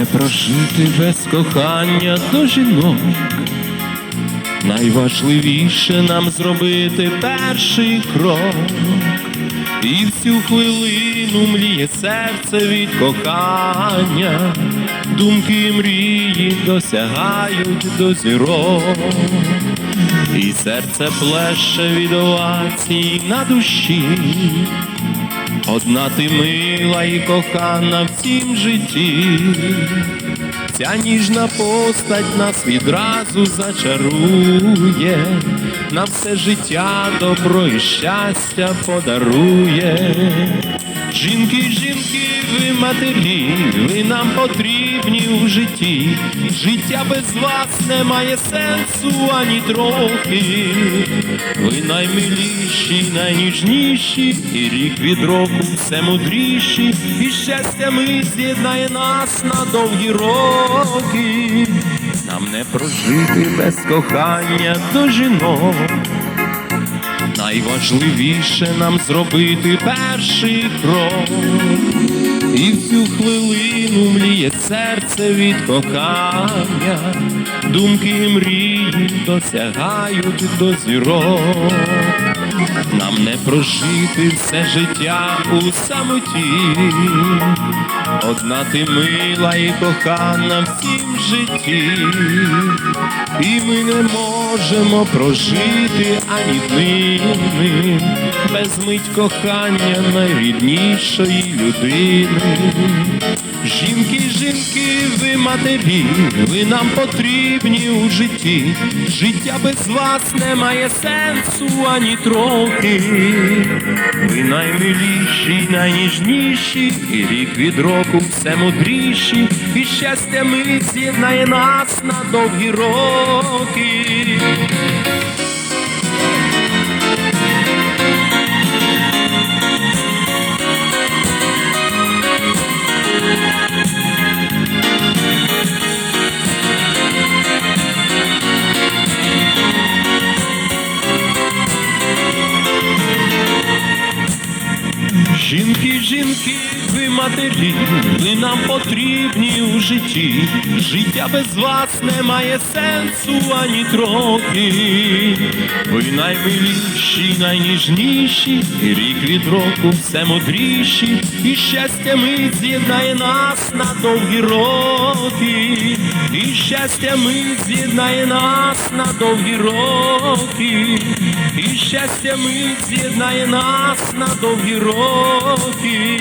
не прожити без кохання до жінок. Найважливіше нам зробити перший крок, і в цю хвилину мліє серце від кохання, думки мрії досягають до зірок, і серце плеще від овацій на душі. Одна ти мила і кохана в цім житті, ця ніжна постать нас відразу зачарує, на все життя добро і щастя подарує. Жінки, жінки, ви матері, ви нам потрібні у житті. Життя без вас не має сенсу ані трохи. Ви наймиліші, найніжніші, і рік від року все мудріші, і щастя ми з'єднає нас на довгі роки. Нам не прожити без кохання до жінок. Найважливіше нам зробити перший крок, і в цю хвилину мліє серце від кохання, думки і мрії досягають до зірок. Нам не прожити все життя у самоті, одна ти мила і кохана в цім житті, і ми не можемо прожити ані днини без мить кохання найріднішої людини. Жінки, жінки, ви матері, ви нам потрібні у житті. Життя без вас не має сенсу ані трохи. Ви наймиліші, найніжніші, і рік від року все мудріші, і щастя ми з'єднає нас на довгі роки. Жінки, ви матері, ви нам потрібні у житті. Життя без вас не має сенсу ані трохи. Ви наймиліші, найніжніші, рік від року все мудріші, і щастя ми з'єднає нас на довгі роки, і щастя ми з'єднає нас на довгі роки, і щастя ми з'єднає нас на довгі роки.